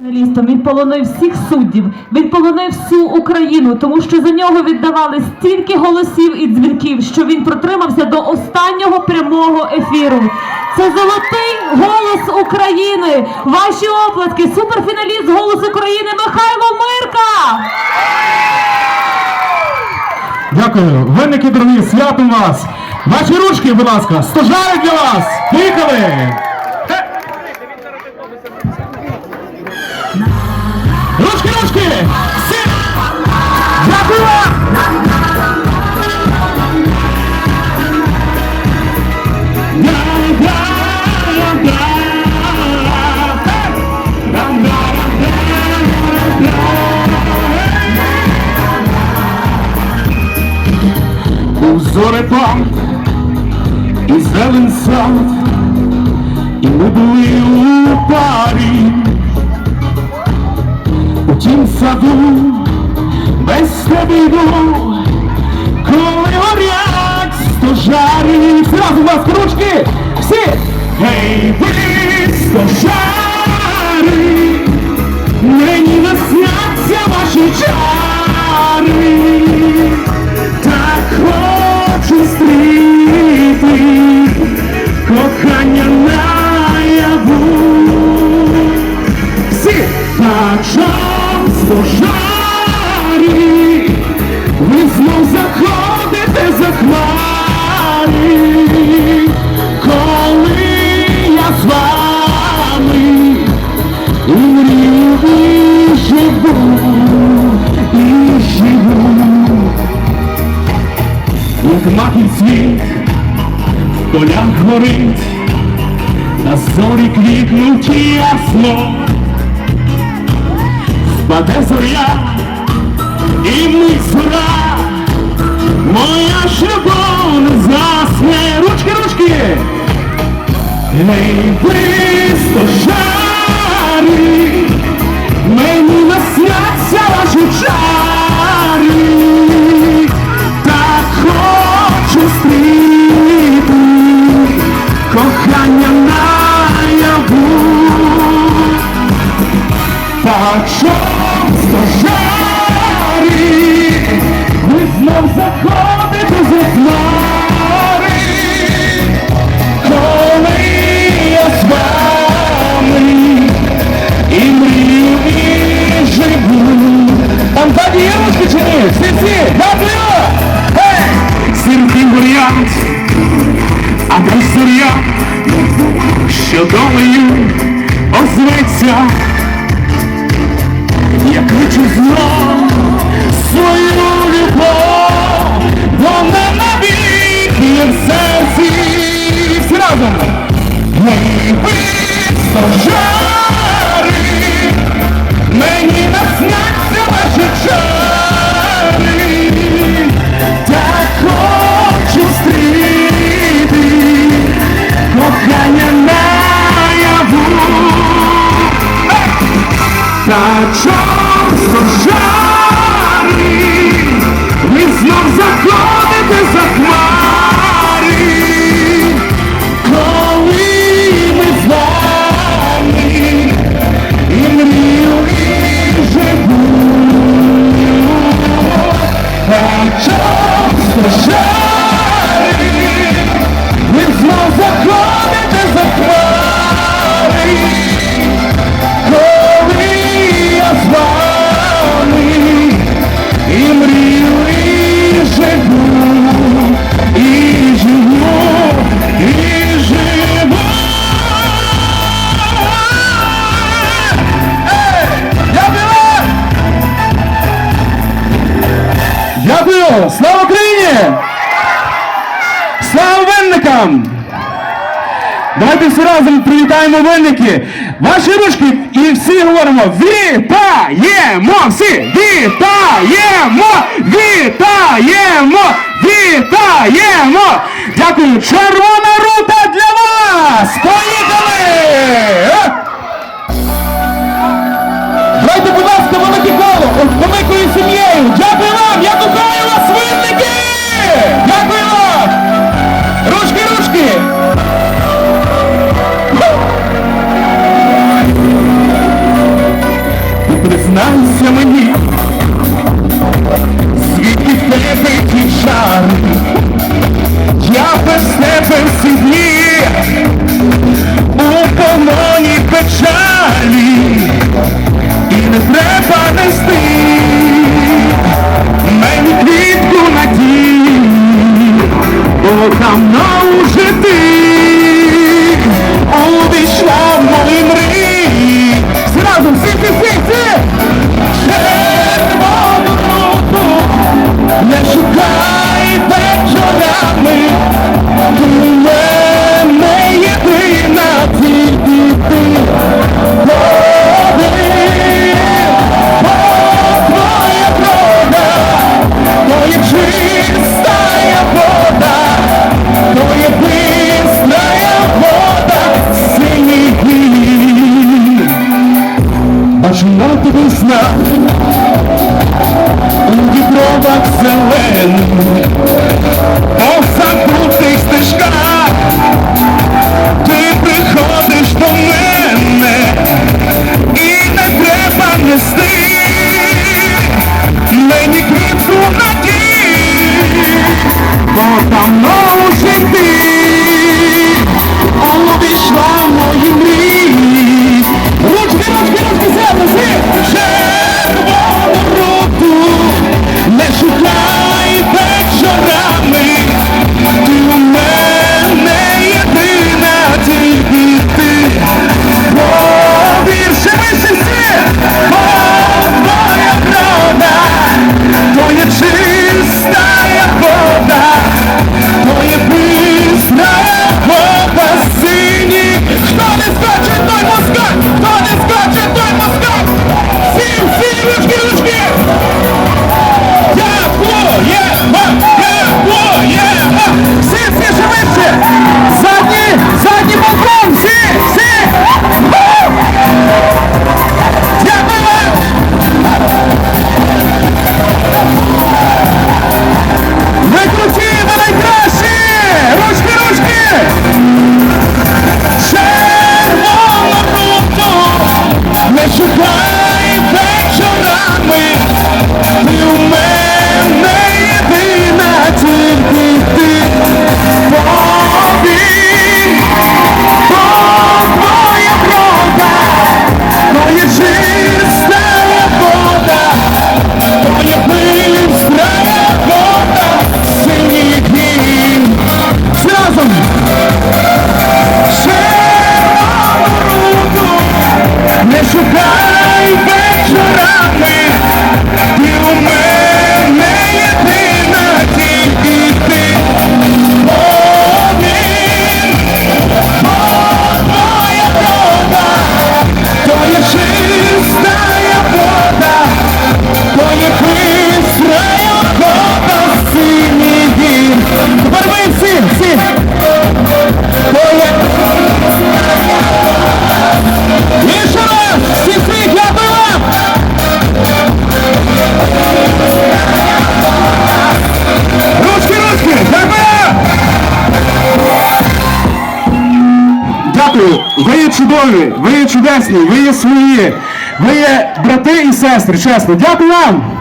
Журналістом він полонив всіх суддів, він полонив всю Україну, тому що за нього віддавали стільки голосів і дзвінків, що він протримався до останнього прямого ефіру. Це золотий голос України. Ваші оплески, суперфіналіст голос України Михайло Мирка. Дякую. Винники, дорогі, святом вас. Ваші ручки, будь ласка, стожають для вас. Поїхали! Ручки, ручки! Всі! Дякую вам! Був зорепад і зелен сад, і ми були у парі. Тім саду без тебе йду, коли горять стожарі. Разом, будь ручки! Всі! Гей, ви стожари! Мені насняться ваші чари! Так хочу стріти і живу, і живу. Як маків світ в полях на зорі квітнуть ясно, впаде зоря, і ми зора, моя любов не засне. Ручки, ручки! Гей, часто жарі, ви знов заходите за хмари, я з і мрію, і живу. Там ззаді є ручки чи ні? Всі, всі, дякую! Гей! Сірки горять, а де що долею озветься, Та часто жарі, ви знов заходите винникам! Давайте всі разом привітаємо винники. Ваші ручки і всі говоримо Вітаємо! Всі! Вітаємо! Вітаємо! Вітаємо! Дякую! Червона рута для вас! признайся мені, світ від тебе жар, я без тебе всі дні у полоні печалі. І не треба. again chorando чудові, ви є чудесні, ви є свої, ви є брати і сестри. Чесно, дякую вам!